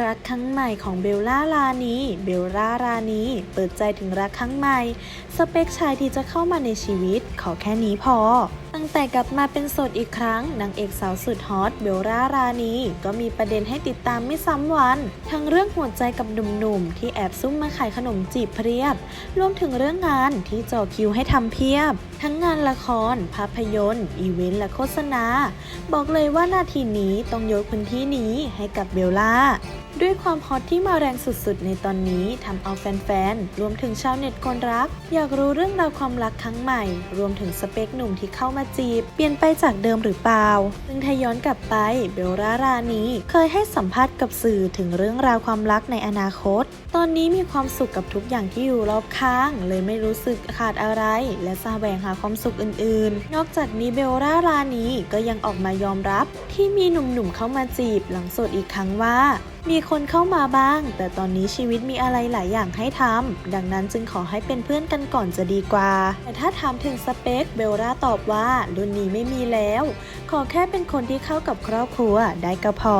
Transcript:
รักครั้งใหม่ของเบลล่ารานีเบลล่ารานีเปิดใจถึงรักครั้งใหม่ สเปคชายที่จะเข้ามาในชีวิต ขอแค่นี้พอตั้งแต่กลับมาเป็นโสดอีกครั้งนางเอกสาวสุดฮอตเบลล่ารานีก็มีประเด็นให้ติดตามไม่ซ้ำวัน ทั้งเรื่องหัวใจกับหนุ่มๆ ที่แอบซุ่มมาขายขนมจีบเพียบ รวมถึงเรื่องงานที่จ่อคิวให้ทำเพียบ ทั้งงานละคร ภาพยนตร์ อีเวนต์และโฆษณา บอกเลยว่านาทีนี้ต้องยกพื้นที่นี้ให้กับเบลล่าด้วยความฮอตที่มาแรงสุดๆ ในตอนนี้ทำเอาแฟนๆ รวมถึงชาวเน็ตคนรัก อยากรู้เรื่องราวความรักครั้งใหม่ รวมถึงสเปคหนุ่มที่เข้ามาจีบ เปลี่ยนไปจากเดิมหรือเปล่า ซึ่งถ้าย้อนกลับไปเบลล่ารานีเคยให้สัมภาษณ์กับสื่อถึงเรื่องราวความรักในอนาคต ตอนนี้มีความสุขกับทุกอย่างที่อยู่รอบข้าง เลยไม่รู้สึกขาดอะไร และสแสวงหาความสุขอื่นๆ นอกจากนี้เบลล่ารานีก็ยังออกมายอมรับ ที่มีหนุ่มๆเข้ามาจีบหลังสดอีกครั้งว่ามีคนเข้ามาบ้าง แต่ตอนนี้ชีวิตมีอะไรหลายอย่างให้ทำ ดังนั้นจึงขอให้เป็นเพื่อนกันก่อนจะดีกว่า แต่ถ้าถามถึงสเปค เบลล่าตอบว่ารุ่นนี้ไม่มีแล้ว ขอแค่เป็นคนที่เข้ากับครอบครัวได้ก็พอ